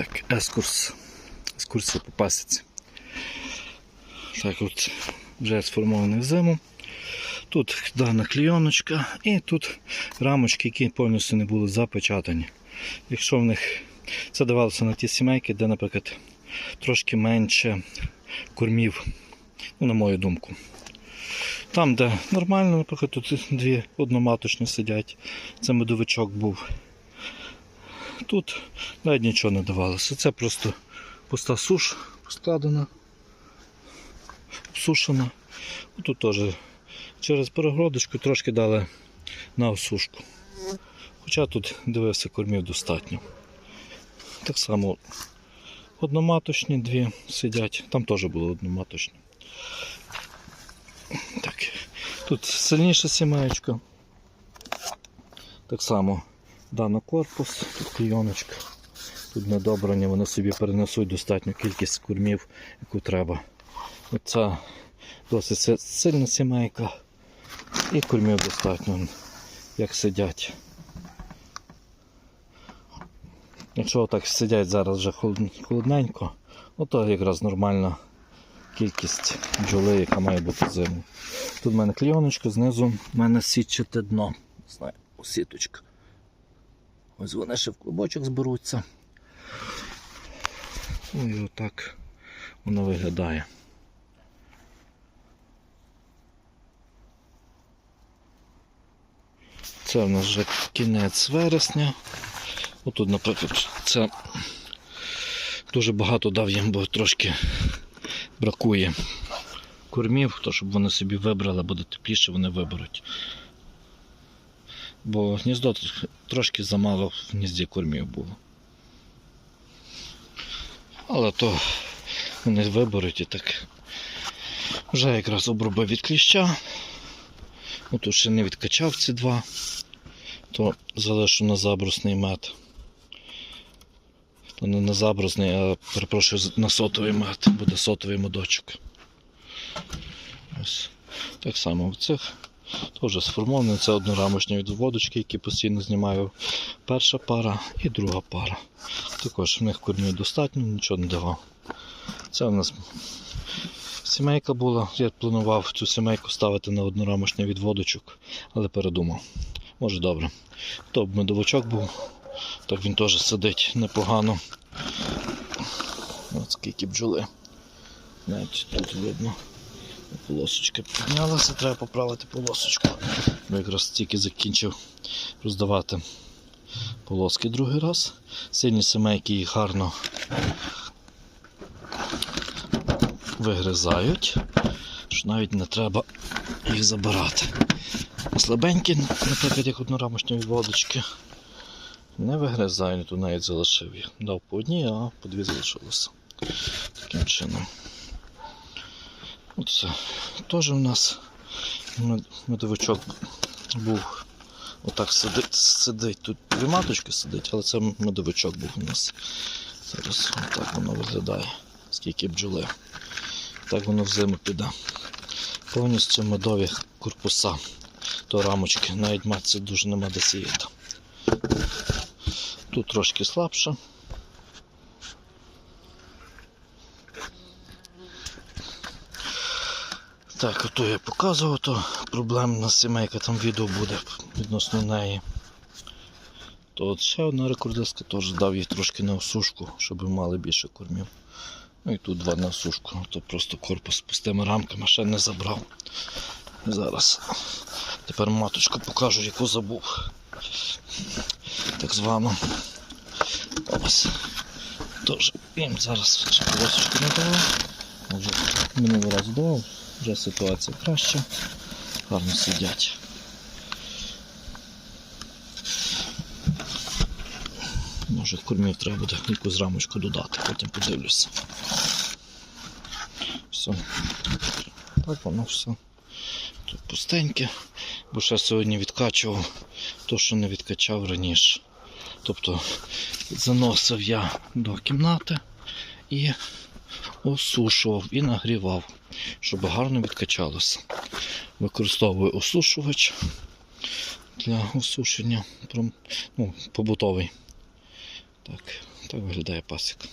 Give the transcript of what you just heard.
Так, ескурс. Екскурсія по пасіці. Так от вже сформований в зиму. Тут дана клійоночка і тут рамочки, які повністю не були запечатані. Якщо в них це давалося на ті сімейки, де, наприклад, трошки менше кормів, ну, на мою думку. Там, де нормально, наприклад, тут дві одноматочні сидять. Це медовичок був. Тут навіть нічого не давалося. Це просто пуста суш складена, обсушена. Тут теж через перегородочку трошки дали на осушку. Хоча тут дивився, кормів достатньо. Так само одноматочні дві сидять, там теж були одноматочні. Так, тут сильніша сімеєчка. Так само дано корпус, тут клійоночка. Тут недобрані, вони собі перенесуть достатню кількість кормів, яку треба. Оця досить сильна сімейка і кормів достатньо, як сидять. Якщо так сидять зараз вже холодненько, ото якраз нормальна кількість бджоли, яка має бути зиму. Тут в мене клійоночка, знизу в мене сітчате дно. Знаю, сіточка. Ось вони ще в клубочок зберуться. Ну і отак воно виглядає. Це в нас вже кінець вересня. Отут, наприклад, це дуже багато дав їм, бо трошки бракує кормів, то щоб вони собі вибрали, буде тепліше, вони виберуть. Бо гніздо трошки замало в гнізді кормів було. Але то вони виберуть і так. Вже якраз обробив від кліща. Отут ще не відкачав ці два, то залишу на забрусний мед. То не на забрусний, а перепрошую на сотовий мед, буде сотовий медочок. Ось. Так само в цих теж сформовані. Це однорамочні відводочки, які постійно знімаю. Перша пара і друга пара. Також в них кормів достатньо, нічого не давав. Це у нас сімейка була. Я планував цю сімейку ставити на однорамочний відводочок, але передумав. Може добре. То б медовичок був, так він теж сидить непогано. Ось скільки бджоли. Навіть тут видно. Полосочка піднялася, треба поправити полосочку. Бо якраз тільки закінчив роздавати полоски другий раз. Сильні семейки їх гарно вигризають, що навіть не треба їх забирати. Слабенькі, наприклад, як однорамочні відводочки, не вигризають, то навіть залишив їх. Дав по одній, а по дві залишилося. Таким чином. Оце теж у нас медовичок був. Отак сидить, сидить. Тут дві маточки сидить, але це медовичок був у нас. Зараз так воно виглядає, скільки бджоли. Так воно взиму піде. Повністю медові корпуса, то рамочки, навіть матці дуже нема де сіяти. Тут трошки слабше. Так, ото я показував, то проблемна сімейка, там відео буде відносно неї. То от ще одна рекордистка теж дав їй трошки на осушку, щоб мали більше кормів. Ну і тут два на осушку, то просто корпус з пустими рамками ще не забрав. Зараз. Тепер маточку покажу, яку забув. Так звану. Ось. Тож їм зараз ще полосочку не давав. Вже минулого разу давав, вже ситуація краща. Гарно сидять. Може кормів треба буде якусь рамочку додати, потім подивлюся. Все. Так воно все. Тут пустеньке, бо ще сьогодні відкачував то, що не відкачав раніше. Тобто заносив я до кімнати і осушував і нагрівав, щоб гарно відкачалося. Використовую осушувач для осушення ну, побутовий. Так, Так виглядає пасіка.